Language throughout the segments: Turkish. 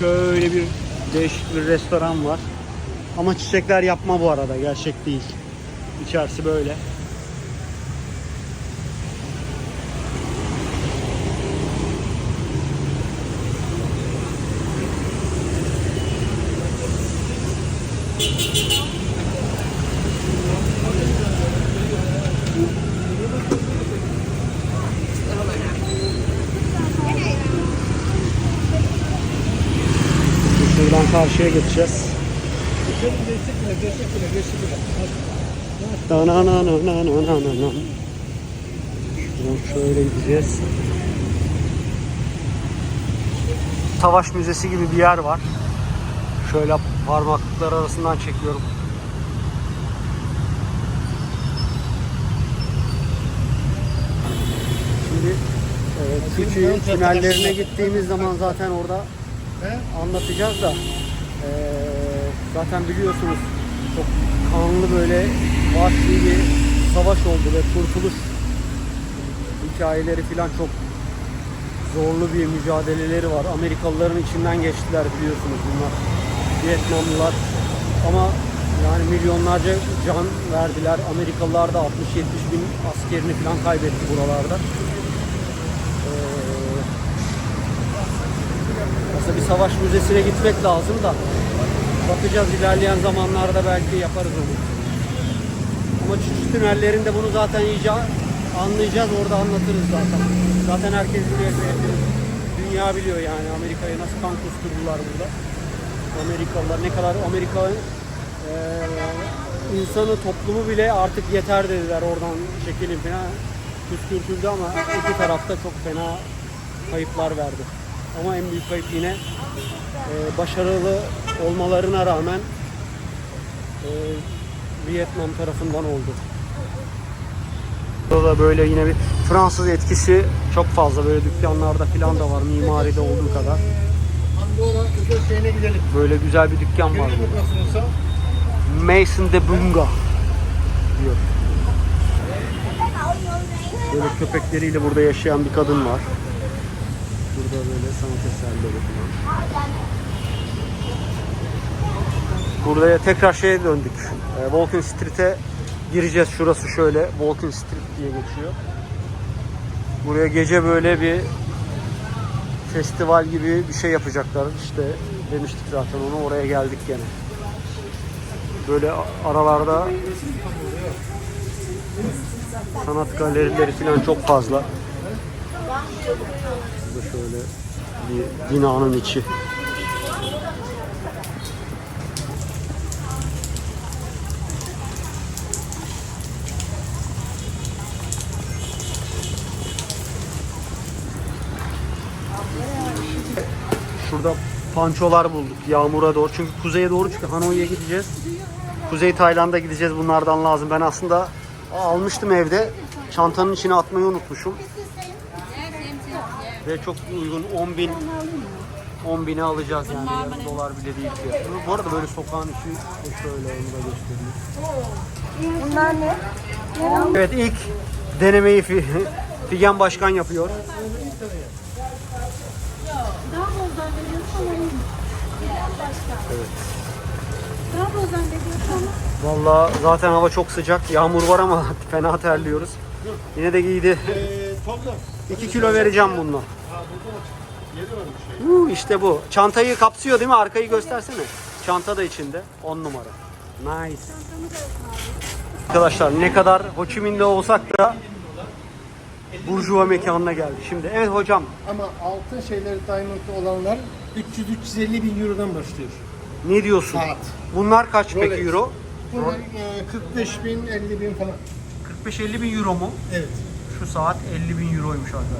Şöyle bir değişik bir restoran var. Ama çiçekler yapma bu arada. Gerçek değil. İçerisi böyle. Şuradan karşıya geçeceğiz. Na na na na na na na na na. Şuradan şöyle gideceğiz. Savaş müzesi gibi bir yer var. Şöyle parmaklıklar arasından çekiyorum. Şimdi e, küçüğün tünellerine gittiğimiz zaman zaten orada anlatacağız da e, zaten biliyorsunuz çok kanlı böyle vahşi bir savaş oldu ve kurtuluş hikayeleri falan çok zorlu bir mücadeleleri var. Amerikalıların içinden geçtiler biliyorsunuz bunlar. Vietnamlılar ama yani milyonlarca can verdiler. Amerikalılar da 60-70 bin askerini falan kaybetti buralarda. Ee, aslında bir savaş müzesine gitmek lazım da bakacağız ilerleyen zamanlarda belki yaparız onu. Ama Çüçü tünellerinde bunu zaten iyice anlayacağız orada anlatırız zaten. Zaten herkes biliyor, dünya biliyor yani Amerika'ya nasıl kan kusturdular burada. Amerikalılar ne kadar Amerika eee, insanı toplumu bile artık yeter dediler oradan çekilin falan püskürtüldü ama iki tarafta çok fena kayıplar verdi. Ama en büyük kayıp yine eee, başarılı olmalarına rağmen eee, Vietnam tarafından oldu. Burada böyle yine bir Fransız etkisi çok fazla böyle dükkanlarda falan da var mimaride olduğu kadar. Böyle güzel bir dükkan var burada. Mason de Bunga diyor. Böyle köpekleriyle burada yaşayan bir kadın var. Burada böyle sanat eserleri falan. Buraya tekrar şeye döndük. E, Walking Street'e gireceğiz. Şurası şöyle Walking Street diye geçiyor. Buraya gece böyle bir festival gibi bir şey yapacaklar. İşte demiştik zaten onu oraya geldik gene. Böyle aralarda sanat galerileri falan çok fazla. Burada şöyle bir binanın içi. Şurada pançolar bulduk yağmura doğru. Çünkü kuzeye doğru çünkü Hanoi'ye gideceğiz. Kuzey Tayland'a gideceğiz. Bunlardan lazım. Ben aslında almıştım evde. Çantanın içine atmayı unutmuşum. Ve çok uygun 10 bin 10 bine alacağız yani. Yarım dolar bile değil fiyatı. Bu arada böyle sokağın içi şöyle onu da göstereyim. Bunlar ne? Evet ilk denemeyi Fi- Figen Başkan yapıyor. Evet. Vallahi zaten hava çok sıcak. Yağmur var ama fena terliyoruz. Yine de giydi. Ee, toplam. 2 kilo vereceğim bununla. Huu, işte bu. Çantayı kapsıyor değil mi? Arkayı göstersene. Çanta da içinde. 10 numara. Nice. Arkadaşlar ne kadar Ho Chi Minh'de olsak da Burjuva mekanına geldik. Şimdi evet hocam Ama altın şeyleri diamond olanlar 300-350 bin eurodan başlıyor. ne diyorsun? Saat. Bunlar kaç peki Rolex. euro? Bunlar e, 45 bin, 50 bin falan. 45-50 bin euro mu? Evet. Şu saat 50 bin euroymuş arkadaşlar.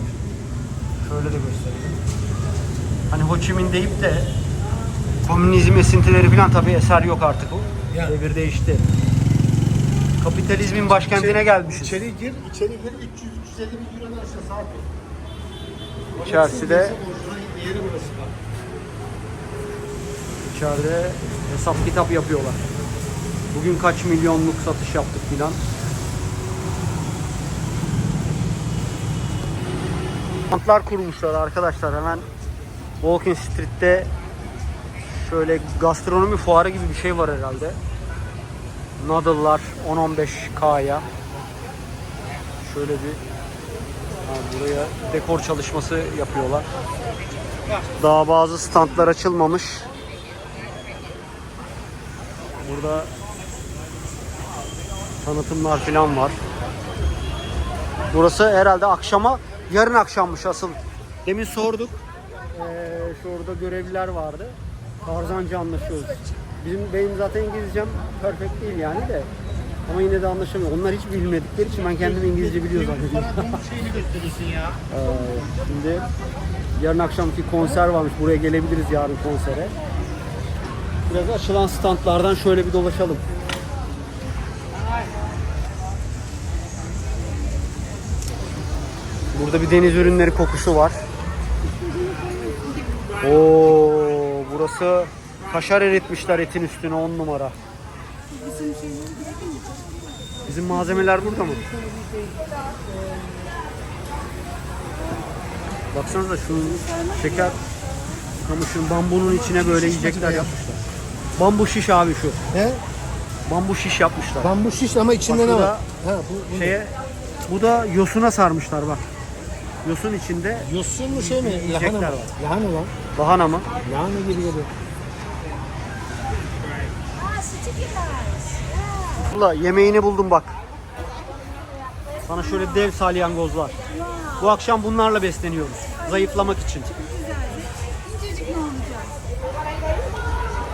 Şöyle de göstereyim. Hani Ho Chi Minh deyip de komünizm esintileri falan tabii eser yok artık o. Yani. Devir değişti. Kapitalizmin başkentine gelmişiz. İçeri gir, içeri gir 300-350 bin eurodan aşağı saat yok. İçerisi de Orijinal Yeri burası bak. içeride hesap kitap yapıyorlar. Bugün kaç milyonluk satış yaptık filan. Kamplar kurmuşlar arkadaşlar hemen Walking Street'te Şöyle gastronomi fuarı gibi bir şey var herhalde. Noodle'lar 10-15K'ya. Şöyle bir buraya dekor çalışması yapıyorlar. Daha bazı standlar açılmamış. Burada tanıtımlar falan var. Burası herhalde akşama, yarın akşammış asıl. Demin sorduk. Ee, şurada görevliler vardı. Tarzanca anlaşıyoruz. Bizim benim zaten İngilizcem perfect değil yani de. Ama yine de anlaşamıyor. Onlar hiç bilmedikleri için ben kendim İngilizce biliyor zannediyorum. şeyini gösteriyorsun ya. Ee, şimdi yarın akşamki konser varmış. Buraya gelebiliriz yarın konsere. Biraz açılan standlardan şöyle bir dolaşalım. Burada bir deniz ürünleri kokusu var. Oo, burası kaşar eritmişler etin üstüne 10 numara. Bizim malzemeler burada mı? Baksanıza şu şeker kamışın bambunun içine böyle yiyecekler yapmışlar. Bambu şiş abi şu. He? Bambu şiş yapmışlar. Bambu şiş ama içinde Bak ne var? Ha bu, bu Şeye bu da yosuna sarmışlar bak. Yosun içinde yosun mu şey mi? Lahana mı? var. Lahana lan. lahana mı? Lahana gibi geliyor. Abla yemeğini buldum bak. Sana şöyle dev salyangozlar. Bu akşam bunlarla besleniyoruz. Zayıflamak için. İncecik mi olacağız?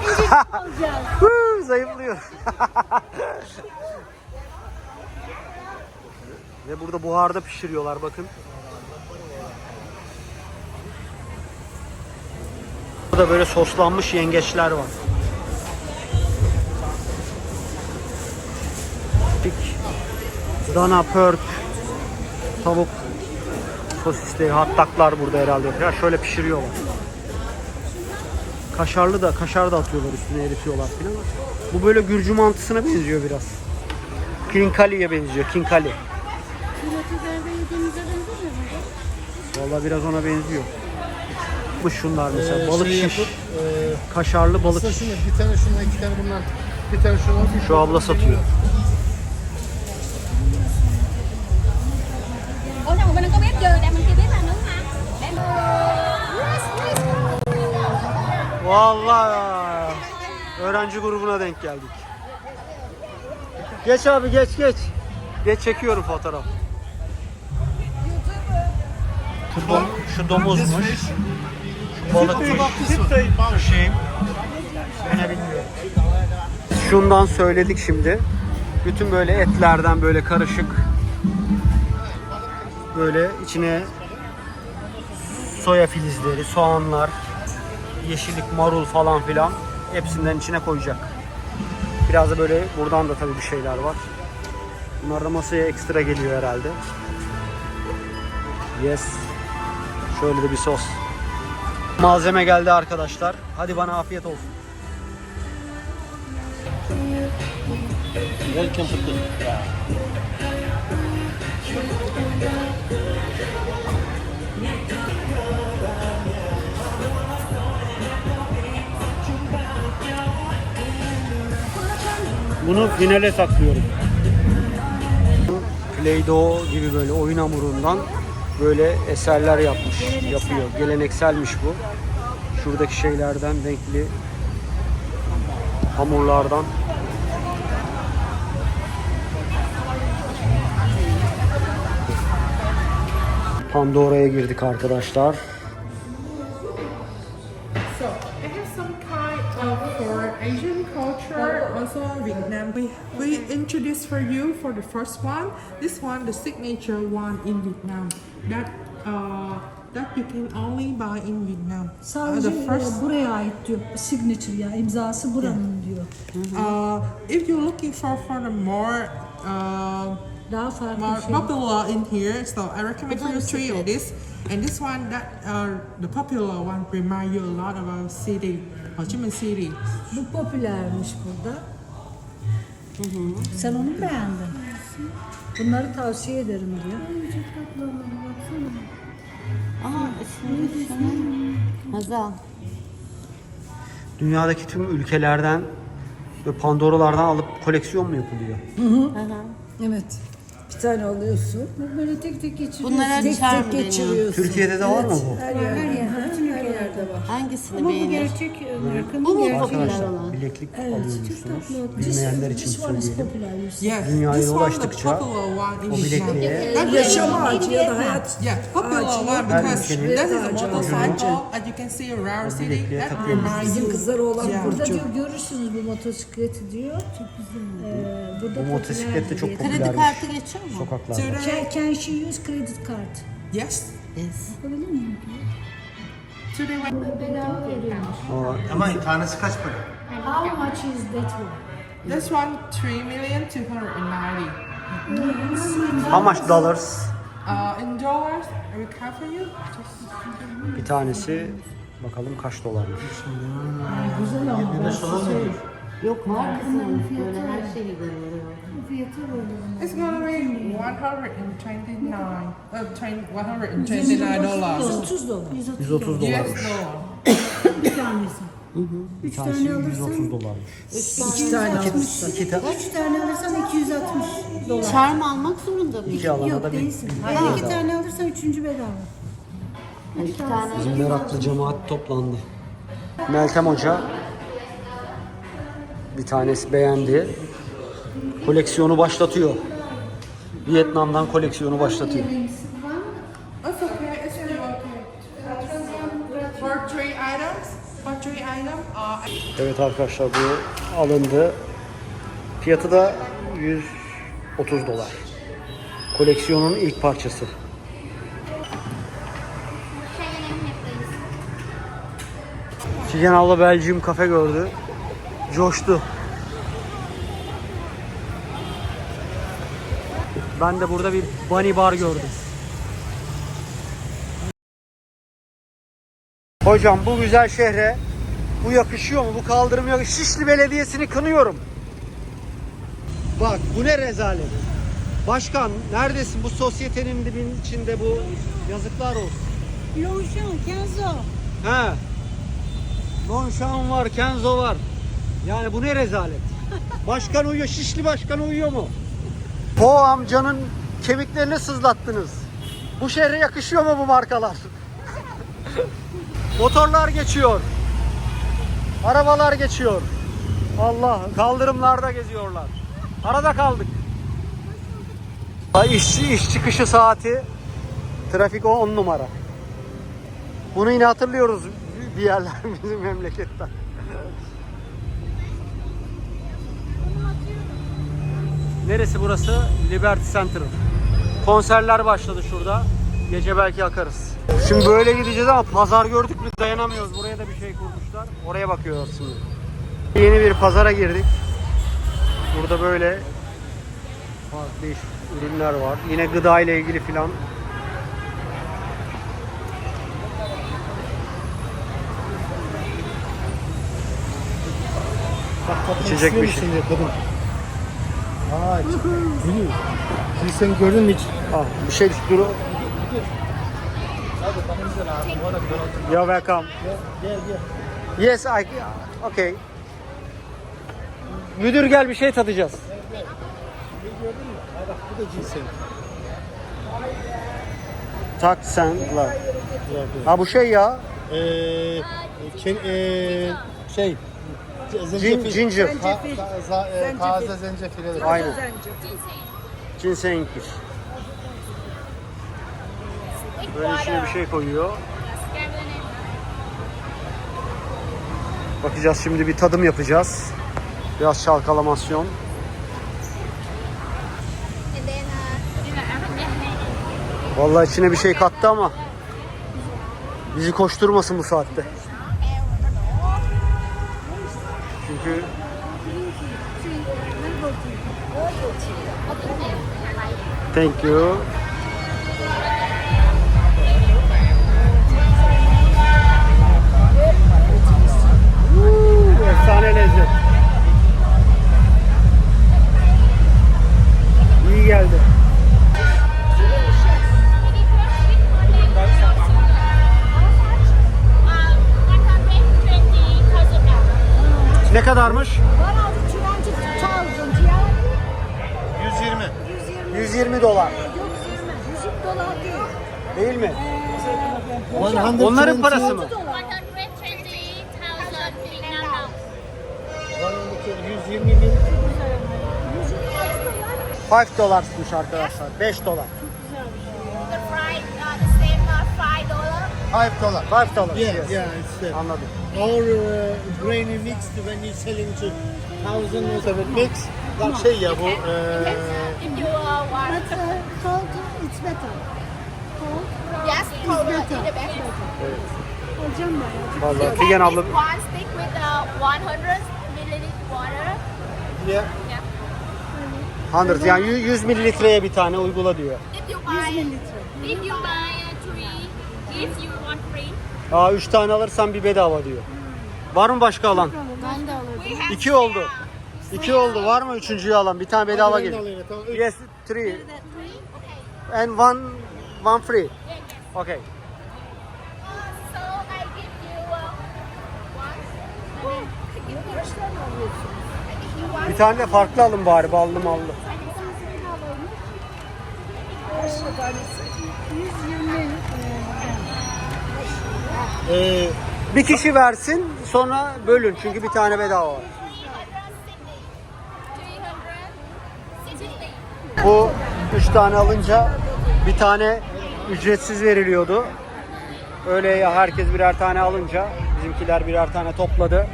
İncecik mi olacağız? Huu, Zayıflıyor. Ve burada buharda pişiriyorlar bakın. Burada böyle soslanmış yengeçler var. Pik, dana, pörk, tavuk sosisleri, hattaklar burada herhalde. Ya şöyle pişiriyorlar. Kaşarlı da, kaşar da atıyorlar üstüne eritiyorlar filan. Bu böyle Gürcü mantısına benziyor biraz. Kinkali'ye benziyor, kinkali. Vallahi biraz ona benziyor. Bu şunlar mesela Ee, balık şey şiş, yapıp, e, kaşarlı balık Aslında şiş. bir tane şundan iki tane bundan bir tane şundan bir Şu abla satıyor. Để Vallahi öğrenci grubuna denk geldik. Geç abi geç geç. Geç çekiyorum fotoğraf. Şu, dom, şu domuzmuş. Şu balıkmış. Şu şey. Şundan söyledik şimdi. Bütün böyle etlerden böyle karışık. Böyle içine soya filizleri, soğanlar, yeşillik, marul falan filan hepsinden içine koyacak. Biraz da böyle buradan da tabii bir şeyler var. Bunlar da masaya ekstra geliyor herhalde. Yes. Şöyle de bir sos. Malzeme geldi arkadaşlar. Hadi bana afiyet olsun. Welcome to Bunu finale saklıyorum. Play-Doh gibi böyle oyun hamurundan böyle eserler yapmış, yapıyor. Gelenekselmiş bu. Şuradaki şeylerden renkli hamurlardan Pandora'ya girdik arkadaşlar. We introduce for you for the first one. This one, the signature one in Vietnam. That uh that you can only buy in Vietnam. Uh, Sadece the first. e, buraya ait diyor. Signature ya imzası buranın diyor. Uh, if you're looking for for the more uh, Daha farklı more şey. popular in here, so I recommend for you three of this. And this one, that uh, the popular one, remind you a lot about city, Ho Chi Minh City. Bu popülermiş burada. Sen onu beğendin. Bunları tavsiye ederim diyor. Aa, şunu, şunu. Hazal. Dünyadaki tüm ülkelerden ve Pandora'lardan alıp koleksiyon mu yapılıyor? Evet. Bir tane alıyorsun. Böyle tek tek geçiriyorsun. Bunlara tek tek geçiriyorsun. Türkiye'de de var mı bu? Her yerde. Her yerde. Bütün ülkelerde var. Hangisini Ama bu beğenir? gerçek e, markanın Bu mu gerçek. olan? Bileklik alıyormuşsunuz. Bilmeyenler için is söyleyelim. Yes, one in O bilekliğe Yaşam ağacı ya da hayat Yeah, popular ağacı. one Her because ülkenin that is a ağacı, motorcycle and you can see around city bilekliğe that takıyoruz. reminds Bizim you. kızlar olan Yeah. burada diyor görürsünüz bu motosikleti diyor. Çok güzel. Ee, burada Bu motosiklet de çok popüler Kredi popülermiş kartı geçiyor mu? sokaklarda. Today, Can, can she use credit card? yes, Yes. Yapabilir miyim? today when Bedava veriyormuş. Ama Ama tanesi kaç para? How much is that one? this one three million two hundred and ninety. how much dollars? Uh, in dollars, I will count for you. Just Bir tanesi bakalım kaç dolarmış. Güzel ama. Şey, Yok var kızım. Böyle her şeyi görüyor. fiyatı böyle. It's gonna be one hundred and twenty-nine, uh, twenty, one hundred and twenty-nine dollars. 130 dolar. 130 US dolarmış. Bir tanesi. Bir Üç tane 130 alırsan dolarmış. iki tane alırsan. İki, ta- Üç tane alırsan 260 dolar. Charm almak zorunda mıyım? iki alana da Yok bir değilsin. Hayır iki tane alırsan üçüncü bedava. İki tane. Bizim meraklı cemaat toplandı. Meltem Hoca bir tanesi beğendi. Koleksiyonu başlatıyor. Vietnam'dan koleksiyonu başlatıyor. Evet arkadaşlar bu alındı. Fiyatı da 130 dolar. Koleksiyonun ilk parçası. Figen abla Belgium kafe gördü. Coştu. Ben de burada bir bunny bar gördüm. Hocam bu güzel şehre bu yakışıyor mu? Bu kaldırım yok. Şişli Belediyesi'ni kınıyorum. Bak bu ne rezalet. Başkan neredesin? Bu sosyetenin dibin içinde bu yazıklar olsun. Longchamp, Kenzo. He. Nonşan var, Kenzo var. Yani bu ne rezalet. Başkan uyuyor. Şişli başkan uyuyor mu? Po amcanın kemiklerini sızlattınız. Bu şehre yakışıyor mu bu markalar? Motorlar geçiyor. Arabalar geçiyor. Allah kaldırımlarda geziyorlar. Arada kaldık. İşçi iş çıkışı saati. Trafik o 10 numara. Bunu yine hatırlıyoruz bir yerler bizim memleketten. Neresi burası? Liberty Center. Konserler başladı şurada. Gece belki akarız. Şimdi böyle gideceğiz ama pazar gördük mü dayanamıyoruz. Buraya da bir şey kurmuşlar. Oraya bakıyoruz şimdi. Yeni bir pazara girdik. Burada böyle farklı ürünler var. Yine gıda ile ilgili filan İçecek bir şey. Kadın. Aa, sen gördün mü hiç? Ah, bir şey. Dur. You're welcome. Gel gel. Yes, I. Okay. Müdür gel bir şey tadacağız. Ha bak bu da cinsel. Tak sen. la. Ha bu şey ya. Ee, ken, ee, şey. Gin, Zencefil. ginger. Ka, ka, za, e, taze zencefil. evet. Aynen. Ginsengmiş. Böyle içine bir şey koyuyor. Bakacağız şimdi bir tadım yapacağız. Biraz yeah, Vallahi içine bir şey kattı ama bizi koşturmasın bu saatte. Çünkü Thank you. 5 dolarmış arkadaşlar. 5 dolar. The price uh, the same uh, five dollar. 5 dolar. 5 dolar. Yes. yeah, it's the, Anladım. our uh, grainy mix when you selling to thousand or seven mix. Bak şey ya bu. Uh, If you uh, want, cold, it's better. Cold, yes, cold is the best. alacağım ben. Vallahi Figen abla one stick with uh, 100 milliliter water. yeah. 100 yani 100 mililitreye bir tane uygula diyor. If you buy, if you buy uh, three, if you want free. Aa 3 tane alırsan bir bedava diyor. Var mı başka alan? Ben de alırım. We have 2 oldu. 2 oldu. Var mı üçüncüyü alan? Bir tane bedava Ben de gelir. alayım, tamam. Üç. Yes, 3 and one one free. Okay. So I give you uh, one. If you want Bir tane de farklı alın bari ballı mallı. 120 Ee, Bir kişi versin sonra bölün çünkü bir tane bedava var. 360. Bu 3 tane alınca bir tane ücretsiz veriliyordu. Öyle ya herkes birer tane alınca bizimkiler birer tane topladı.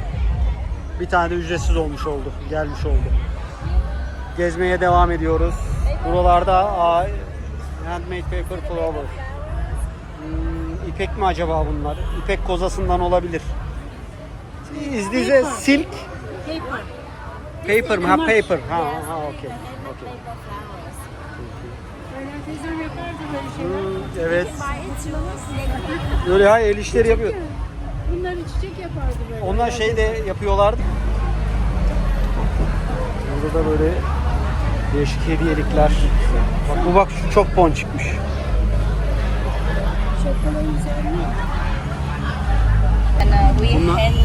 Bir tane de ücretsiz olmuş oldu. Gelmiş oldu. Gezmeye devam ediyoruz. Buralarda handmade paper flower. Hmm, ipek mi acaba bunlar? İpek kozasından olabilir. A silk? paper. Paper mı? Ha paper. Ha ha okey. Şeyler. Hmm, evet. Böyle ha el işleri yapıyor. Bunları çiçek yapardı böyle. Onlar şey de yapıyorlardı. Burada da böyle değişik hediyelikler. Bak bu bak şu çok bon çıkmış. Şapkaları güzel And uh, we Bunlar- hand,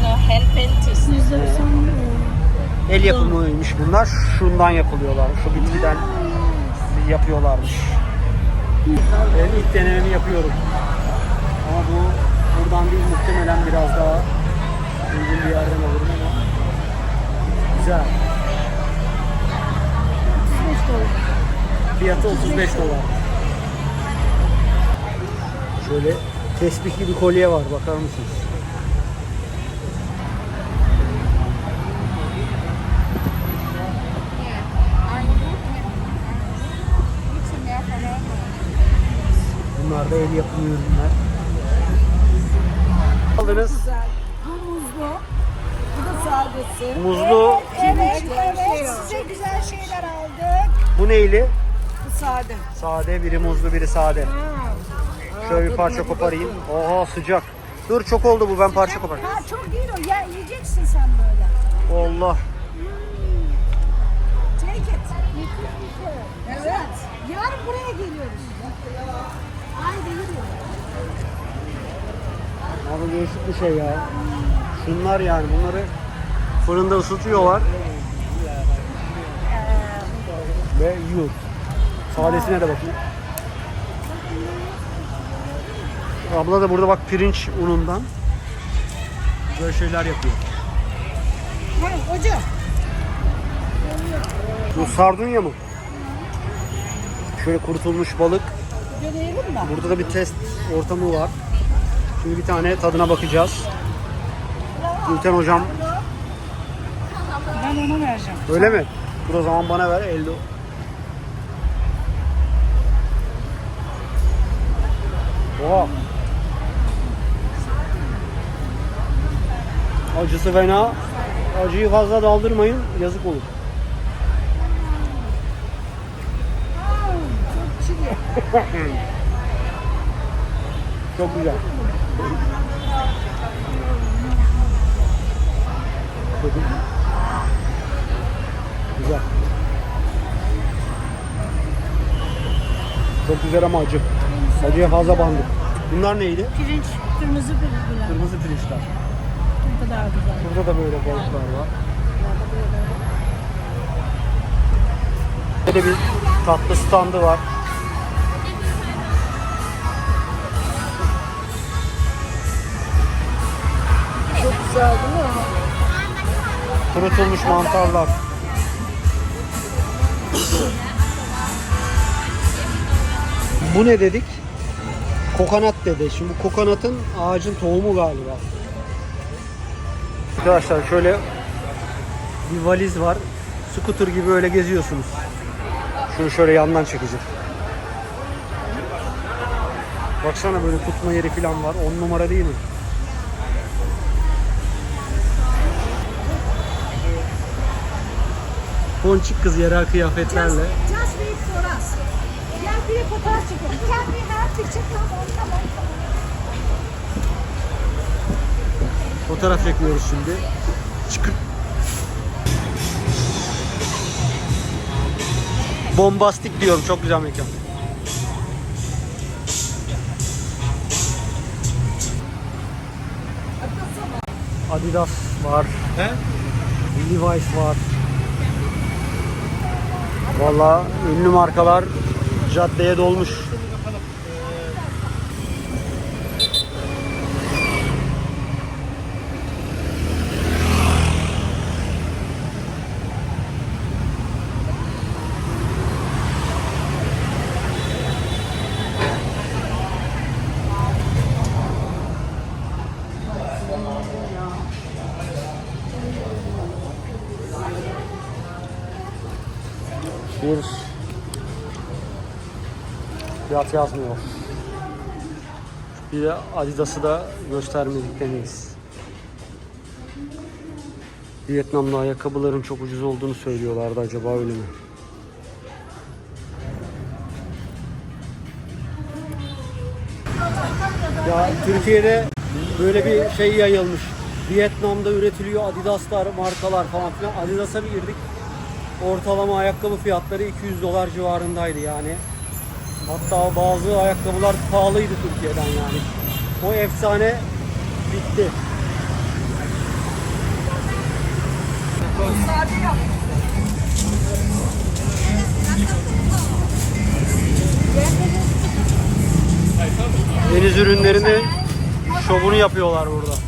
El yapımıymış bunlar. Şundan yapılıyorlar. Şu bitkiden yapıyorlarmış. Ben ilk denememi yapıyorum. Ama bu buradan değil muhtemelen biraz daha uygun bir yerden alırım ama güzel. 35 dolar. Fiyatı 35 dolar. Şöyle tesbih gibi kolye var bakar mısınız? Bunlar da el yapımı ürünler. Muzlu. Evet, evet. Size güzel şeyler aldık. Bu neyli? Bu sade. Sade, biri muzlu, biri sade. Şöyle bir parça koparayım. Oha sıcak. Dur çok oldu bu ben parça koparayım. Ha çok değil o. Ya, yiyeceksin sen böyle. Allah. Take it. Evet. Yarın buraya geliyoruz. Haydi yürü. Abi değişik bir şey ya. Şunlar yani bunları fırında ısıtıyorlar. Ve yiyor. Sadesine de bakayım. Abla da burada bak pirinç unundan böyle şeyler yapıyor. Hayır hoca. Bu sardunya mı? Şöyle kurutulmuş balık. Deneyelim mi? Burada da bir test ortamı var. Şimdi bir tane tadına bakacağız. Gülten hocam Ben ona vereceğim. öyle mi? Dur o zaman bana ver elde. Oha. Acısı fena. Acıyı fazla daldırmayın. Yazık olur. Çok güzel. Bakın. Güzel. Çok güzel ama acı. Acıya fazla bandık. Bunlar neydi? Pirinç, kırmızı pirinçler. Kırmızı pirinçler. Ne kadar güzel. Burada da böyle balıklar var. Böyle bir tatlı standı var. Çok güzel değil mi? Kurutulmuş mantarlar. Bu ne dedik? Kokonat dedi. Şimdi bu kokonatın ağacın tohumu galiba. Arkadaşlar şöyle bir valiz var. Scooter gibi öyle geziyorsunuz. Şunu şöyle yandan çekeceğim. Baksana böyle tutma yeri falan var. 10 numara değil mi? Ponçik kız yerel kıyafetlerle. Just wait for us. Gel bir fotoğraf çekelim. Can we have picture? Come on. Fotoğraf çekiyoruz şimdi. Çıkın. Bombastik diyorum. Çok güzel mekan. Adidas var. He? Levi's var. Valla ünlü markalar caddeye dolmuş. Fiyat yazmıyor. Bir de Adidas'ı da göstermedik demeyiz. Vietnam'da ayakkabıların çok ucuz olduğunu söylüyorlardı acaba öyle mi? Ya Türkiye'de böyle bir şey yayılmış. Vietnam'da üretiliyor Adidas'lar, markalar falan filan. Adidas'a bir girdik. Ortalama ayakkabı fiyatları 200 dolar civarındaydı yani. Hatta bazı ayakkabılar pahalıydı Türkiye'den yani. O efsane bitti. Deniz ürünlerini şovunu yapıyorlar burada.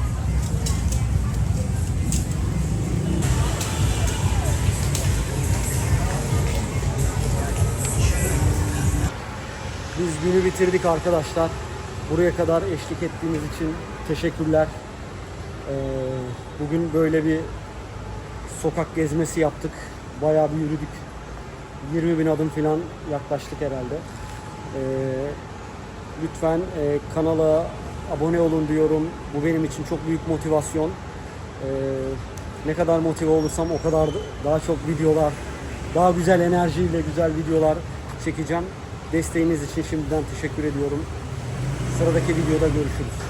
Günü bitirdik arkadaşlar. Buraya kadar eşlik ettiğiniz için teşekkürler. Ee, bugün böyle bir sokak gezmesi yaptık. Bayağı bir yürüdük. 20 bin adım falan yaklaştık herhalde. Ee, lütfen e, kanala abone olun diyorum. Bu benim için çok büyük motivasyon. Ee, ne kadar motive olursam o kadar daha çok videolar, daha güzel enerjiyle güzel videolar çekeceğim. Desteğiniz için şimdiden teşekkür ediyorum. Sıradaki videoda görüşürüz.